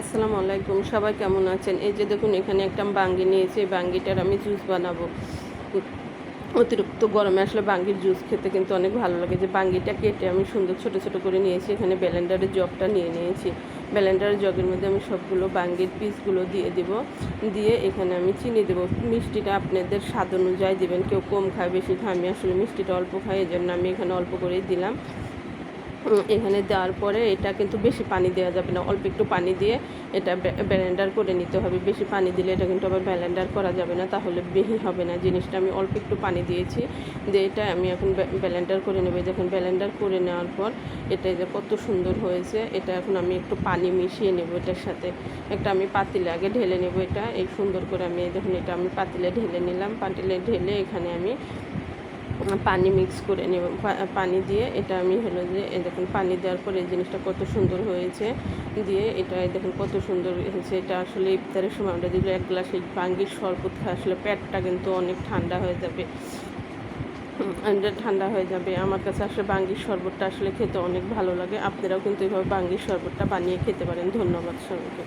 আসসালামু আলাইকুম, সবাই কেমন আছেন? এই যে দেখুন, এখানে একটা বাঙ্গি নিয়েছি, এই বাঙ্গিটার আমি জুস বানাবো। অতিরিক্ত গরমে আসলে বাঙ্গির জুস খেতে কিন্তু অনেক ভালো লাগে। যে বাঙ্গিটা কেটে আমি সুন্দর ছোট ছোট করে নিয়েছি, এখানে ব্লেন্ডারের জগটা নিয়ে নিয়েছি। ব্যালেন্ডারের জগের মধ্যে আমি সবগুলো বাঙ্গির পিসগুলো দিয়ে দেব। দিয়ে এখানে আমি চিনি দেবো। মিষ্টিটা আপনাদের স্বাদ অনুযায়ী দেবেন। কেউ কম খায়, বেশি খায়। আমি আসলে মিষ্টিটা অল্প খাই এই জন্য আমি এখানে অল্প করেই দিলাম। এখানে দেওয়ার পরে এটা কিন্তু বেশি পানি দেওয়া যাবে না। অল্প একটু পানি দিয়ে এটা ব্লেন্ডার করে নিতে হবে। বেশি পানি দিলে এটা কিন্তু আবার ব্লেন্ডার করা যাবে না, তাহলে বেহি হবে না। জিনিসটা আমি অল্প একটু পানি দিয়েছি, দিয়ে এটা আমি এখন ব্লেন্ডার করে নেব। যখন ব্লেন্ডার করে নেওয়ার পর এটা যে কত সুন্দর হয়েছে, এটা এখন আমি একটু পানি মিশিয়ে নেব এটার সাথে। একটা আমি পাতিলে আগে ঢেলে নেব এটা, এই সুন্দর করে আমি দেখুন, এটা আমি পাতিলে ঢেলে নিলাম। পাতিলে ঢেলে এখানে আমি পানি মিক্স করে নেব। পানি দিয়ে এটা আমি হলো যে, এই দেখুন পানি দেওয়ার পরে এই জিনিসটা কত সুন্দর হয়েছে। দিয়ে এটা দেখুন কত সুন্দর হয়েছে। এটা আসলে ইফতারের সময় আমরা যদি এক গ্লাস এই বাঙ্গির শরবত খাই আসলে পেটটা কিন্তু অনেক ঠান্ডা হয়ে যাবে। ঠান্ডা হয়ে যাবে। আমার কাছে আসলে বাঙ্গির শরবতটা আসলে খেতে অনেক ভালো লাগে। আপনারাও কিন্তু এভাবে বাঙ্গির শরবতটা বানিয়ে খেতে পারেন। ধন্যবাদ সবাইকে।